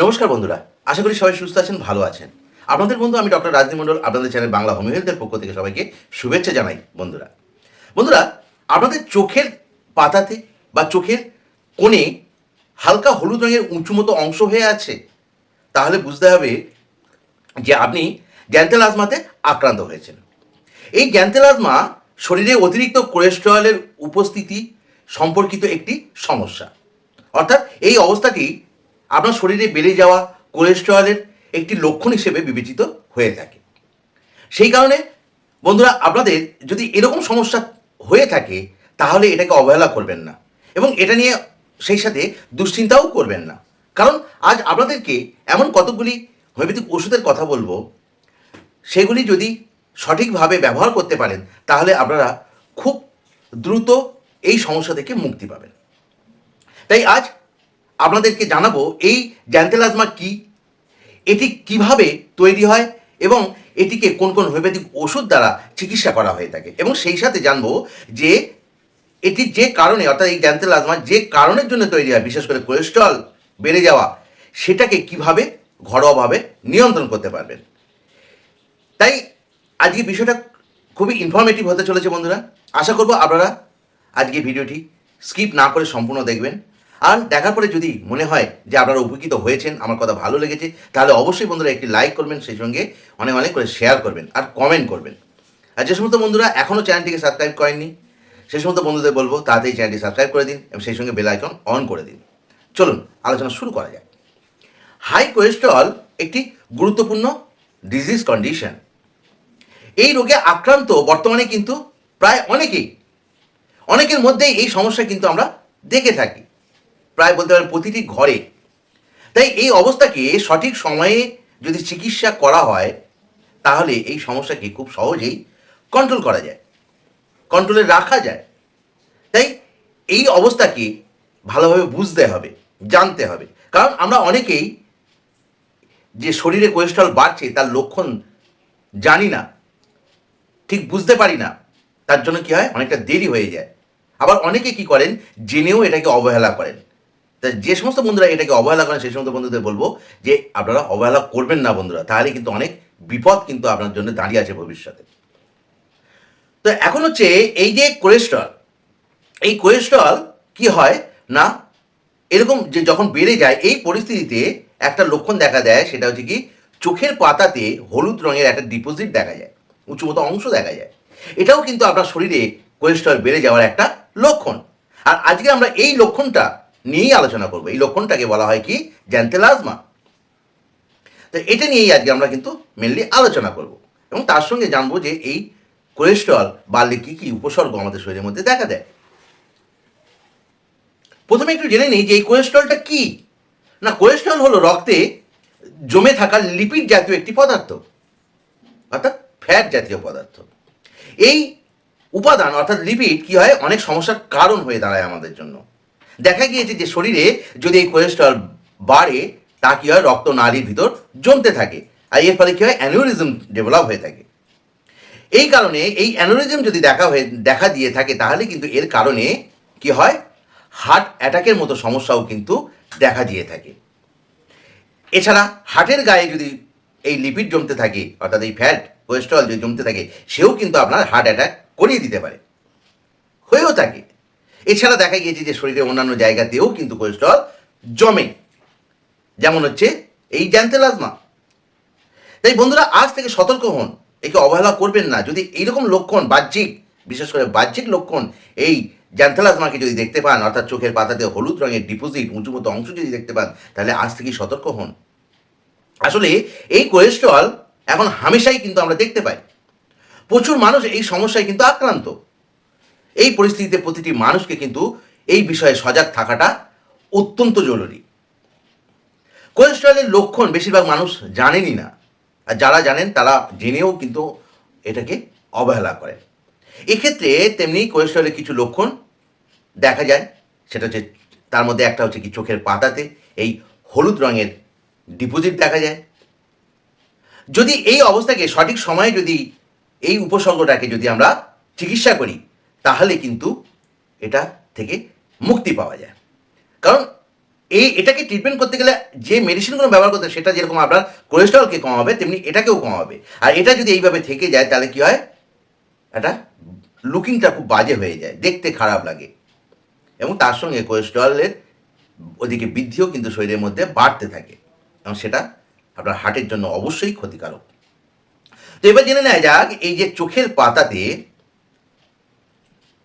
নমস্কার বন্ধুরা, আশা করি সবাই সুস্থ আছেন, ভালো আছেন। আপনাদের বন্ধু, আমি ডক্টর রাজদীপ মণ্ডল, আপনাদের চ্যানেল বাংলা হোমিও হেলথের পক্ষ থেকে সবাইকে শুভেচ্ছা জানাই, বন্ধুরা। বন্ধুরা, আপনাদের চোখের পাতাতে বা চোখের কোণে হালকা হলুদ রঙের উঁচু মতো অংশ হয়ে আছে, তাহলে বুঝতে হবে যে আপনি গ্যান্থেলাজমাতে আক্রান্ত হয়েছেন। এই গ্যান্থেলাজমা শরীরে অতিরিক্ত কোলেস্টেরলের উপস্থিতি সম্পর্কিত একটি সমস্যা। অর্থাৎ এই অবস্থাটি আপনার শরীরে বেড়ে যাওয়া কোলেস্টেরলের একটি লক্ষণ হিসেবে বিবেচিত হয়ে থাকে। সেই কারণে বন্ধুরা, আপনাদের যদি এরকম সমস্যা হয়ে থাকে, তাহলে এটাকে অবহেলা করবেন না এবং এটা নিয়ে সেই সাথে দুশ্চিন্তাও করবেন না। কারণ আজ আপনাদেরকে এমন কতগুলি হোমিওপ্যাথিক ওষুধের কথা বলব, সেগুলি যদি সঠিকভাবে ব্যবহার করতে পারেন, তাহলে আপনারা খুব দ্রুত এই সমস্যা থেকে মুক্তি পাবেন। তাই আজ আপনাদেরকে জানাব এই জ্যান্তেলাজমা কি, এটি কীভাবে তৈরি হয় এবং এটিকে কোন কোন হোমিওপ্যাথিক ওষুধ দ্বারা চিকিৎসা করা হয়ে থাকে। এবং সেই সাথে জানব যে এটি যে কারণে, অর্থাৎ এই জ্যান্তেলাজমা যে কারণের জন্য তৈরি হয়, বিশেষ করে কোলেস্ট্রল বেড়ে যাওয়া, সেটাকে কীভাবে ঘরোয়াভাবে নিয়ন্ত্রণ করতে পারবেন। তাই আজকে বিষয়টা খুবই ইনফরমেটিভ হতে চলেছে বন্ধুরা। আশা করব আপনারা আজকে ভিডিওটি স্কিপ না করে সম্পূর্ণ দেখবেন। আর দেখার পরে যদি মনে হয় যে আপনারা উপকৃত হয়েছেন, আমার কথা ভালো লেগেছে, তাহলে অবশ্যই বন্ধুরা একটি লাইক করবেন, সেই সঙ্গে অনেক অনেক করে শেয়ার করবেন আর কমেন্ট করবেন। আর যে সমস্ত বন্ধুরা এখনও চ্যানেলটিকে সাবস্ক্রাইব করেননি সেই সমস্ত বন্ধুদের বলব, তাড়াতাড়ি চ্যানেলটি সাবস্ক্রাইব করে দিন এবং সেই সঙ্গে বেল আইকন অন করে দিন। চলুন, আলোচনা শুরু করা যায় হাই কোলেস্টেরল একটি গুরুত্বপূর্ণ ডিজিজ কন্ডিশন এই রোগে আক্রান্ত বর্তমানে কিন্তু প্রায় অনেকেই, অনেকের মধ্যেই এই সমস্যা কিন্তু আমরা দেখে থাকি। প্রায় বলতে পারেন প্রতিটি ঘরে। তাই এই অবস্থাকে সঠিক সময়ে যদি চিকিৎসা করা হয়, তাহলে এই সমস্যাকে খুব সহজেই কন্ট্রোল করা যায়। কন্ট্রোলে রাখা যায়। তাই এই অবস্থাকে ভালোভাবে বুঝতে হবে, জানতে হবে। কারণ আমরা অনেকেই যে শরীরে কোলেস্ট্রল বাড়ছে, তার লক্ষণ জানি না, ঠিক বুঝতে পারি না, তার জন্য কি হয়? অনেকটা দেরি হয়ে যায়। আবার অনেকে কি করেন? জেনেও এটাকে অবহেলা করেন। তা যে সমস্ত বন্ধুরা এটাকে অবহেলা করেন, সেই সমস্ত বন্ধুদের বলব যে আপনারা অবহেলা করবেন না বন্ধুরা, তাহলে কিন্তু অনেক বিপদ কিন্তু আপনার জন্য দাঁড়িয়ে আছে ভবিষ্যতে। তো এখন হচ্ছে এই যে কোলেস্ট্রল এই কোলেস্ট্রল কি হয় না? এরকম যে যখন বেড়ে যায়, এই পরিস্থিতিতে একটা লক্ষণ দেখা দেয়, সেটা হচ্ছে কি চোখের পাতাতে হলুদ রঙের একটা ডিপোজিট দেখা যায় উঁচু মতো অংশ দেখা যায়। এটাও কিন্তু আপনার শরীরে কোলেস্ট্রল বেড়ে যাওয়ার একটা লক্ষণ। আর আজকে আমরা এই লক্ষণটা নিয়েই আলোচনা করব। এই লক্ষণটাকে বলা হয় কি? জ্যান্তেলাজমা তো এটা নিয়েই আজকে আমরা কিন্তু মেনলি আলোচনা করব। এবং তার সঙ্গে জানব যে এই কোলেস্ট্রল বাড়লে কী কী উপসর্গ আমাদের শরীরের মধ্যে দেখা দেয়। প্রথমে একটু জেনে নিই যে এই কোলেস্ট্রলটা কি? না কোলেস্ট্রল হলো রক্তে জমে থাকা লিপিড জাতীয় একটি পদার্থ, অর্থাৎ ফ্যাট জাতীয় পদার্থ। এই উপাদান, অর্থাৎ লিপিড কি হয়? অনেক সমস্যার কারণ হয়ে দাঁড়ায় আমাদের জন্য। দেখা গিয়েছে যে শরীরে যদি এই কোলেস্ট্রল বাড়ে, তা কি হয়? রক্ত নালীর ভিতর জমতে থাকে। আর এর ফলে কী হয়? অ্যানিউরিজম ডেভেলপ হয়ে থাকে। এই কারণে এই অ্যানোরিজম যদি দেখা হয়ে, দেখা দিয়ে থাকে, তাহলে কিন্তু এর কারণে কি হয়? হার্ট অ্যাটাকের মতো সমস্যাও কিন্তু দেখা দিয়ে থাকে। এছাড়া হার্টের গায়ে যদি এই লিপিড জমতে থাকে, অর্থাৎ এই ফ্যাট কোলেস্ট্রল যদি জমতে থাকে, সেও কিন্তু আপনার হার্ট অ্যাটাক করিয়ে দিতে পারে। হয়েও থাকে। এছাড়া দেখা গিয়েছে যে শরীরের অন্যান্য জায়গাতেও কিন্তু কোলেস্ট্রল জমে। যেমন হচ্ছে এই জ্যান্তেলাজমা তাই বন্ধুরা, আজ থেকে সতর্ক হন। একে অবহেলা করবেন না। যদি এইরকম লক্ষণ বাহ্যিক, বিশেষ করে বাহ্যিক লক্ষণ এই জ্যান্থালাজমাকে যদি দেখতে পান, অর্থাৎ চোখের পাতাতে হলুদ রঙের ডিপোজিট উঁচু মতো অংশ যদি দেখতে পান, তাহলে আজ থেকেই সতর্ক হন। আসলে এই কোলেস্ট্রল এখন হামেশাই কিন্তু আমরা দেখতে পাই। প্রচুর মানুষ এই সমস্যায় কিন্তু আক্রান্ত। এই পরিস্থিতিতে প্রতিটি মানুষকে কিন্তু এই বিষয়ে সজাগ থাকাটা অত্যন্ত জরুরি। কোলেস্ট্রলের লক্ষণ বেশিরভাগ মানুষ জানেনই না। আর যারা জানেন, তারা জেনেও কিন্তু এটাকে অবহেলা করে এক্ষেত্রে তেমনি কোলেস্ট্রলের কিছু লক্ষণ দেখা যায়। সেটা হচ্ছে তার মধ্যে একটা হচ্ছে কি চোখের পাতাতে এই হলুদ রঙের ডিপোজিট দেখা যায়। যদি এই অবস্থাকে সঠিক সময়ে যদি এই উপসর্গটাকে যদি আমরা চিকিৎসা করি তাহলে কিন্তু এটা থেকে মুক্তি পাওয়া যায়। কারণ এই এটাকে ট্রিটমেন্ট করতে গেলে যে মেডিসিনগুলো ব্যবহার করতে সেটা যেরকম আপনার কোলেস্ট্রলকে কমাবে, তেমনি এটাকেও কমাবে। আর এটা যদি এইভাবে থেকে যায়, তাহলে কি হয়? এটা লুকিংটা খুব বাজে হয়ে যায়, দেখতে খারাপ লাগে। এবং তার সঙ্গে কোলেস্ট্রলের ওদিকে বৃদ্ধিও কিন্তু শরীরের মধ্যে বাড়তে থাকে। এবং সেটা আপনার হার্টের জন্য অবশ্যই ক্ষতিকারক। তো এবার জেনে নেওয়া যাক, এই যে চোখের পাতাতে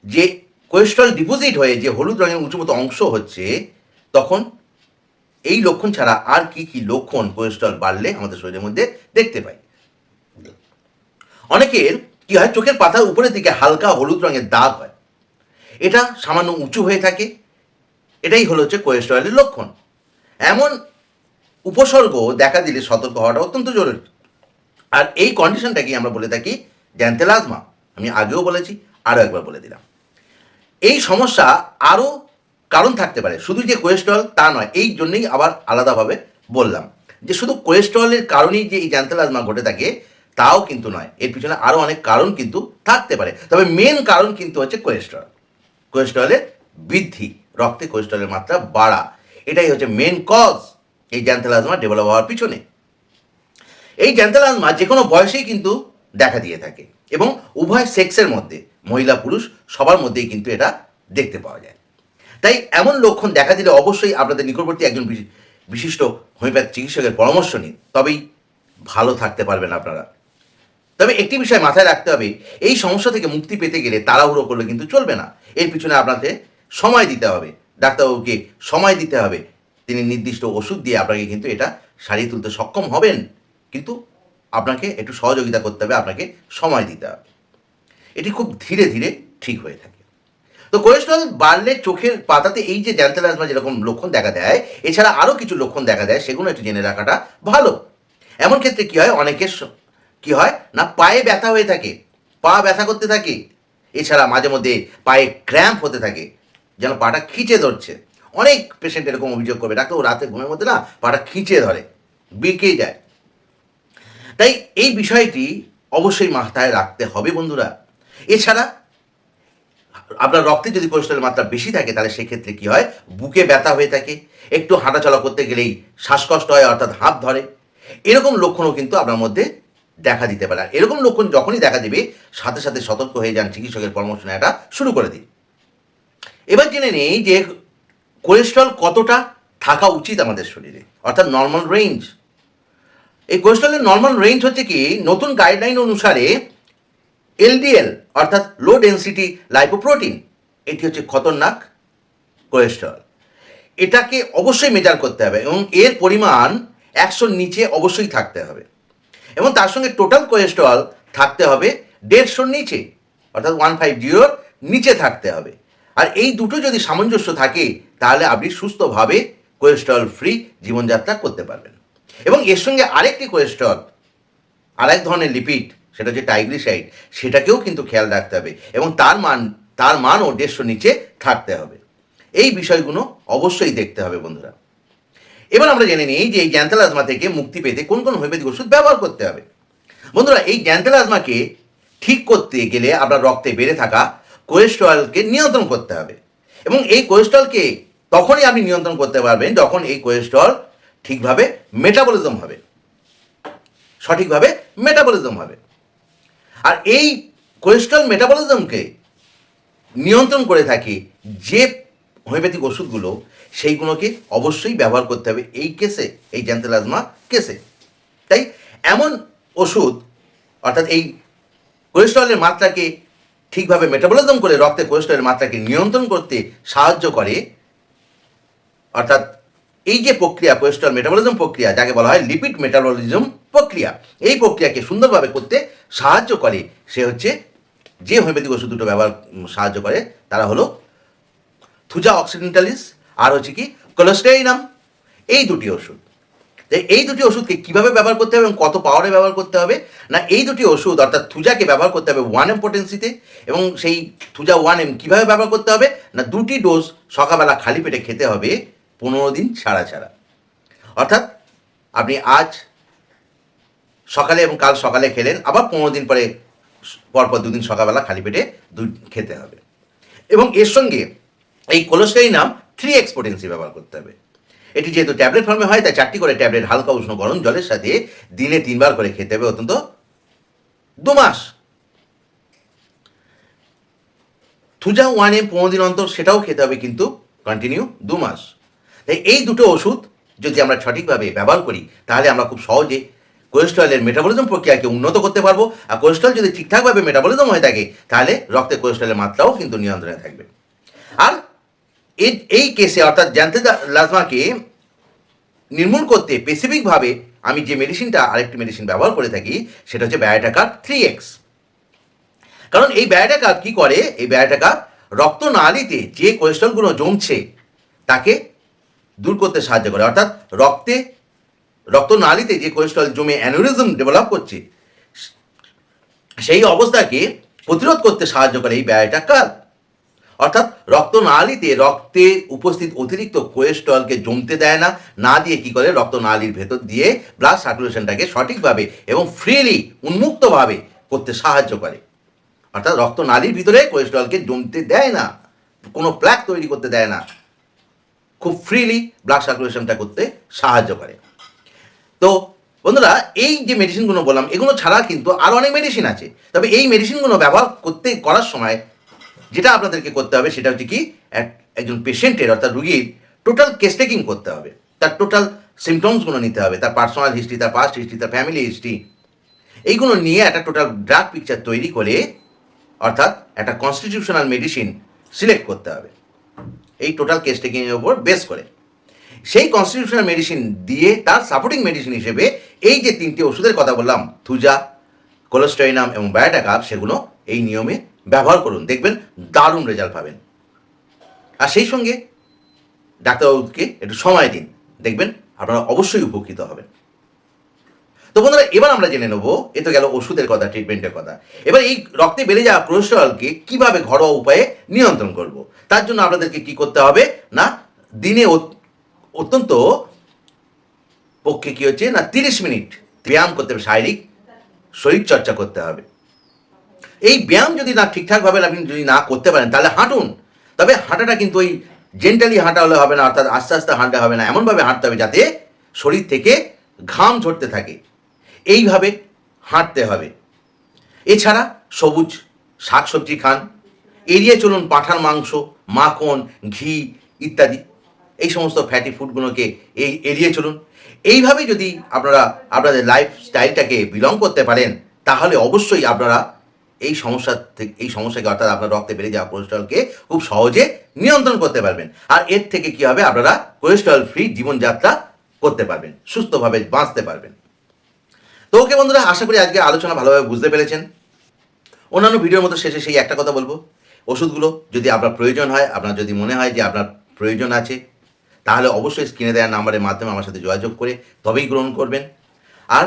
যে কোলেস্ট্রল ডিপোজিট হয়ে যে হলুদ রঙের উঁচু মতো অংশ হচ্ছে, তখন এই লক্ষণ ছাড়া আর কি কি লক্ষণ কোলেস্ট্রল বাড়লে আমাদের শরীরের মধ্যে দেখতে পাই। অনেকের কি হয়, চোখের পাতার উপরের দিকে হালকা হলুদ রঙের দাগ হয়। এটা সামান্য উঁচু হয়ে থাকে। এটাই হলো হচ্ছে কোলেস্টেরলের লক্ষণ। এমন উপসর্গ দেখা দিলে সতর্ক হওয়াটা অত্যন্ত জরুরি। আর এই কন্ডিশনটাকে আমরা বলে থাকি জ্যান্তেলাজমা আমি আগেও বলেছি, আরও একবার বলে দিলাম। এই সমস্যা আরও কারণ থাকতে পারে। শুধু যে কোলেস্ট্রল তা নয়, এই জন্যই আবার আলাদাভাবে বললাম যে শুধু কোলেস্ট্রলের কারণেই যে এই জ্যান্তেলাজমা ঘটে থাকে, তাও কিন্তু নয়। এর পিছনে আরও অনেক কারণ কিন্তু থাকতে পারে। তবে মেন কারণ কিন্তু হচ্ছে কোলেস্ট্রল কোলেস্ট্রলের বৃদ্ধি, রক্তে কোলেস্ট্রলের মাত্রা বাড়া, এটাই হচ্ছে মেন কজ এই জ্যান্থেলাজমা ডেভেলপ হওয়ার পিছনে। এই জ্যান্থেলাজমা যে কোনো বয়সেই কিন্তু দেখা দিয়ে থাকে এবং উভয় সেক্সের মধ্যে। মহিলা, পুরুষ, সবার মধ্যেই কিন্তু এটা দেখতে পাওয়া যায়। তাই এমন লক্ষণ দেখা দিলে অবশ্যই আপনাদের নিকটবর্তী একজন বিশি- বিশিষ্ট হোমিওপ্যাথ চিকিৎসকের পরামর্শ নিন। তবেই ভালো থাকতে পারবেন আপনারা। তবে একটি বিষয় মাথায় রাখতে হবে, এই সমস্যা থেকে মুক্তি পেতে গেলে তাড়াহুড়ো করলে কিন্তু চলবে না। এর পিছনে আপনাকে সময় দিতে হবে। ডাক্তারবাবুকে সময় দিতে হবে। তিনি নির্দিষ্ট ওষুধ দিয়ে আপনাকে কিন্তু এটা সারিয়ে তুলতে সক্ষম হবেন। কিন্তু আপনাকে একটু সহযোগিতা করতে হবে, আপনাকে সময় দিতে হবে। এটি খুব ধীরে ধীরে ঠিক হয়ে থাকে। তো কোলেস্ট্রল বাড়লে চোখের পাতাতে এই যে জ্যান্তেলাজমা যেরকম লক্ষণ দেখা দেয়, এছাড়া আরও কিছু লক্ষণ দেখা দেয়, সেগুলো একটু জেনে রাখাটা ভালো। এমন ক্ষেত্রে কি হয়? অনেকের কি হয়? না, পায়ে ব্যথা হয়ে থাকে, পা ব্যথা করতে থাকে, এছাড়া মাঝে মধ্যে পায়ে ক্র্যাম্প হতে থাকে, যেন পাটা খিচে ধরছে। অনেক পেশেন্ট এরকম অভিযোগ করবে ডাক্তার ও রাতে ঘুমের মধ্যে না পাটা খিঁচে ধরে বেঁকে যায়। তাই এই বিষয়টি অবশ্যই মাথায় রাখতে হবে বন্ধুরা। এছাড়া, আপনার রক্তে যদি কোলেস্ট্রলের মাত্রা বেশি থাকে, তাহলে সেক্ষেত্রে কি হয়? বুকে ব্যথা হয়ে থাকে, একটু হাঁটাচলা করতে গেলেই শ্বাসকষ্ট হয়, অর্থাৎ হাত ধরে। এরকম লক্ষণও কিন্তু আপনার মধ্যে দেখা দিতে পারে। এরকম লক্ষণ যখনই দেখা দেবে, সাথে সাথে সতর্ক হয়ে যান চিকিৎসকের পরামর্শ নেওয়াটা শুরু করে দিন। এবার জেনে নেই যে কোলেস্ট্রল কতটা থাকা উচিত আমাদের শরীরে, অর্থাৎ নর্মাল রেঞ্জ এই কোলেস্ট্রলের নর্মাল রেঞ্জ হচ্ছে কি, নতুন গাইডলাইন অনুসারে এলডিএল, অর্থাৎ লো ডেন্সিটি লাইপোপ্রোটিন এটি হচ্ছে খতরনাক কোলেস্ট্রল এটাকে অবশ্যই মেজার করতে হবে এবং এর পরিমাণ একশোর নিচে অবশ্যই থাকতে হবে। এবং তার সঙ্গে টোটাল কোলেস্ট্রল থাকতে হবে দেড়শোর নিচে, অর্থাৎ ওয়ান ফাইভ জিরোর নিচে থাকতে হবে। আর এই দুটো যদি সামঞ্জস্য থাকে, তাহলে আপনি সুস্থভাবে কোলেস্ট্রল ফ্রি জীবনযাত্রা করতে পারবেন। এবং এর সঙ্গে আরেকটি কোলেস্ট্রল আরেক ধরনের লিপিড সেটা হচ্ছে টাইগ্লিসাইড সেটাকেও কিন্তু খেয়াল রাখতে হবে এবং তার মান, তার মানও দেড়শো নিচে থাকতে হবে। এই বিষয়গুলো অবশ্যই দেখতে হবে বন্ধুরা। এবার আমরা জেনে নিই যে এই জ্যান্থালাজমা থেকে মুক্তি পেতে কোন কোন হোমিওপ্যাথিক ওষুধ ব্যবহার করতে হবে। বন্ধুরা, এই জ্যান্থালাজমাকে ঠিক করতে গেলে আপনার রক্তে বেড়ে থাকা কোলেস্ট্রলকে নিয়ন্ত্রণ করতে হবে এবং এই কোলেস্ট্রলকে তখনই আপনি নিয়ন্ত্রণ করতে পারবেন যখন এই কোলেস্ট্রল ঠিকভাবে মেটাবলিজম হবে। সঠিকভাবে মেটাবলিজম হবে। আর এই কোলেস্ট্রল মেটাবলিজমকে নিয়ন্ত্রণ করে থাকে যে হোমিওপ্যাথিক ওষুধগুলো, সেইগুলোকে অবশ্যই ব্যবহার করতে হবে এই কেসে এই জ্যান্তেলাজমা কেসে তাই এমন ওষুধ, অর্থাৎ এই কোলেস্ট্রলের মাত্রাকে ঠিকভাবে মেটাবলিজম করে রক্তে কোলেস্ট্রলের মাত্রাকে নিয়ন্ত্রণ করতে সাহায্য করে, অর্থাৎ এই যে প্রক্রিয়া কোলেস্ট্রল মেটাবলিজম প্রক্রিয়া, যাকে বলা হয় লিপিড মেটাবলিজম প্রক্রিয়া, এই প্রক্রিয়াকে সুন্দরভাবে করতে সাহায্য করে, সে হচ্ছে যে হোমিওপ্যাথিক ওষুধ দুটো ব্যবহার সাহায্য করে, তারা হলো থুজা অক্সিডেন্টালিস আর হচ্ছে কি কোলেস্টেরিনাম এই দুটি ওষুধ। এই দুটি ওষুধকে কীভাবে ব্যবহার করতে হবে এবং কত পাওয়ারে ব্যবহার করতে হবে? না, এই দুটি ওষুধ, অর্থাৎ থুজাকে ব্যবহার করতে হবে ওয়ান এম পোটেন্সিতে এবং সেই থুজা ওয়ান এম কীভাবে ব্যবহার করতে হবে? না, দুটি ডোজ সকালবেলা খালি পেটে খেতে হবে পনেরো দিন ছাড়া ছাড়া। অর্থাৎ আপনি আজ সকালে এবং কাল সকালে খেলেন, আবার পনেরো দিন পরে পরপর দুদিন সকালবেলা খালি পেটে দুধ খেতে হবে। এবং এর সঙ্গে এই কোলেস্টেরিনাম থ্রি এক্স পোটেন্সি ব্যবহার করতে হবে। এটি যেহেতু ট্যাবলেট ফর্মে হয়, তাই চারটি করে ট্যাবলেট হালকা উষ্ণ গরম জলের সাথে দিনে তিনবার করে খেতে হবে অত্যন্ত দু মাস। থুজা ওয়ানে পনেরো দিন অন্তর সেটাও খেতে হবে কিন্তু কন্টিনিউ দু মাস। তাই এই দুটো ওষুধ যদি আমরা সঠিকভাবে ব্যবহার করি, তাহলে আমরা খুব সহজে কোলেস্ট্রলের মেটাবলিজম প্রক্রিয়াকে উন্নত করতে পারব। আর কোলেস্ট্রল যদি ঠিকঠাকভাবে মেটাবলিজম হয়ে থাকে, তাহলে রক্তে কোলেস্ট্রলের মাত্রাও কিন্তু নিয়ন্ত্রণে থাকবে। আর এই কেসে অর্থাৎ জ্যান্তে লাজমাকে নির্মূল করতে স্পেসিফিকভাবে আমি যে মেডিসিনটা আরেকটি মেডিসিন ব্যবহার করে থাকি, সেটা হচ্ছে ব্যায়োটাকার থ্রি এক্স কারণ এই ব্যায়োটাকার কি করে? এই ব্যায়োটাকার রক্তনালীতে যে কোলেস্ট্রলগুলো জমছে, তাকে দূর করতে সাহায্য করে। অর্থাৎ রক্তে রক্তনালীতে যে কোলেস্ট্রল জমে অ্যানুরিজম ডেভেলপ করছে, সেই অবস্থাকে প্রতিরোধ করতে সাহায্য করে এই ব্যায়োটাকার অর্থাৎ রক্তনালীতে রক্তে উপস্থিত অতিরিক্ত কোলেস্ট্রলকে জমতে দেয় না না দিয়ে কি করে? রক্তনালীর ভেতর দিয়ে ব্লাড সার্কুলেশনটাকে সঠিকভাবে এবং ফ্রিলি উন্মুক্তভাবে করতে সাহায্য করে। অর্থাৎ রক্তনালীর ভিতরে কোলেস্ট্রলকে জমতে দেয় না, কোনো প্ল্যাক তৈরি করতে দেয় না। খুব ফ্রিলি ব্লাড সার্কুলেশনটা করতে সাহায্য করে। তো বন্ধুরা, এই যে মেডিসিনগুলো বললাম, এগুলো ছাড়া কিন্তু আরও অনেক মেডিসিন আছে। তবে এই মেডিসিনগুলো ব্যবহার করতে, করার সময় যেটা আপনাদেরকে করতে হবে সেটা হচ্ছে কি, এক- একজন পেশেন্টের অর্থাৎ রুগীর টোটাল কেস টেকিং করতে হবে। তার টোটাল সিমটমসগুলো নিতে হবে, তার পার্সোনাল হিস্ট্রি তার পাস্ট হিস্ট্রি তার ফ্যামিলি হিস্ট্রি এইগুলো নিয়ে একটা টোটাল ড্রাগ পিকচার তৈরি করে অর্থাৎ একটা কনস্টিটিউশনাল মেডিসিন সিলেক্ট করতে হবে। এই টোটাল কেস টেকিংয়ের উপর বেস করে। সেই কনস্টিটিউশনাল মেডিসিন দিয়ে তার সাপোর্টিং মেডিসিন হিসেবে এই যে তিনটি ওষুধের কথা বললাম থুজা কোলেস্ট্রাইনাম এবং বায়োটাকাপ সেগুলো এই নিয়মে ব্যবহার করুন। দেখবেন দারুণ রেজাল্ট পাবেন। আর সেই সঙ্গে ডাক্তারবাবুকে একটু সময় দিন। দেখবেন আপনারা অবশ্যই উপকৃত হবেন। তো বন্ধুরা, এবার আমরা জেনে নেব, এ তো গেল ওষুধের কথা ট্রিটমেন্টের কথা। এবার এই রক্তে বেড়ে যাওয়া কোলেস্টেরলকে কীভাবে ঘরোয়া উপায়ে নিয়ন্ত্রণ করব? তার জন্য আপনাদেরকে কি করতে হবে না, দিনে অত্যন্ত পক্ষে কি হচ্ছে না, তিরিশ মিনিট ব্যায়াম করতে হবে, শারীরিক শরীর চর্চা করতে হবে। এই ব্যায়াম যদি না ঠিকঠাকভাবে আপনি যদি না করতে পারেন, তাহলে হাঁটুন। তবে হাঁটাটা কিন্তু ওই জেন্টালি হাঁটা হলে হবে না, অর্থাৎ আস্তে আস্তে হাঁটতে হবে না, এমনভাবে হাঁটতে হবে যাতে শরীর থেকে ঘাম ঝরতে থাকে। এইভাবে হাঁটতে হবে। এছাড়া সবুজ শাকসবজি খান, এড়িয়ে চলুন পাঁঠার মাংস মাখন, ঘি ইত্যাদি, এই সমস্ত ফ্যাটি ফুডগুলোকে এই এড়িয়ে চলুন। এইভাবে যদি আপনারা, আপনাদের লাইফ স্টাইলটাকে বিলং করতে পারেন, তাহলে অবশ্যই আপনারা এই সমস্যা থেকে এই সমস্যাকে অর্থাৎ আপনার রক্তে বেড়ে যাওয়া কোলেস্ট্রলকে খুব সহজে নিয়ন্ত্রণ করতে পারবেন। আর এর থেকে কি হবে? আপনারা কোলেস্ট্রল ফ্রি জীবনযাত্রা করতে পারবেন, সুস্থভাবে বাঁচতে পারবেন। তো ওকে বন্ধুরা, আশা করি আজকে আলোচনা ভালোভাবে বুঝতে পেরেছেন। অন্যান্য ভিডিওর মতো শেষে সেই একটা কথা বলব। ওষুধগুলো যদি আপনার প্রয়োজন হয়, আপনার যদি মনে হয় যে আপনার প্রয়োজন আছে, তাহলে অবশ্যই স্ক্রিনে দেওয়া নাম্বারের মাধ্যমে আমার সাথে যোগাযোগ করে তবেই গ্রহণ করবেন। আর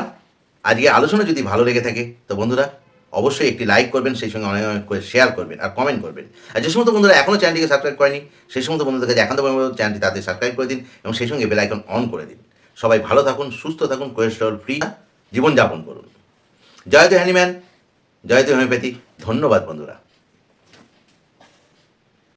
আজকে আলোচনা যদি ভালো লেগে থাকে, তো বন্ধুরা অবশ্যই একটি লাইক করবেন, সেই সঙ্গে অনেক অনেক করে শেয়ার করবেন আর কমেন্ট করবেন। আর যে সমস্ত বন্ধুরা এখনও চ্যানেলটিকে সাবস্ক্রাইব করেনি, সেই সমস্ত বন্ধুদের কাছে একান্ত চ্যানেলটি তাদের সাবস্ক্রাইব করে দিন এবং সেই সঙ্গে বেল আইকন অন করে দিন। সবাই ভালো থাকুন, সুস্থ থাকুন কোলেস্ট্রল ফ্রি জীবনযাপন করুন। জয়তু হ্যানিম্যান জয়তু হোমিওপ্যাথি ধন্যবাদ বন্ধুরা।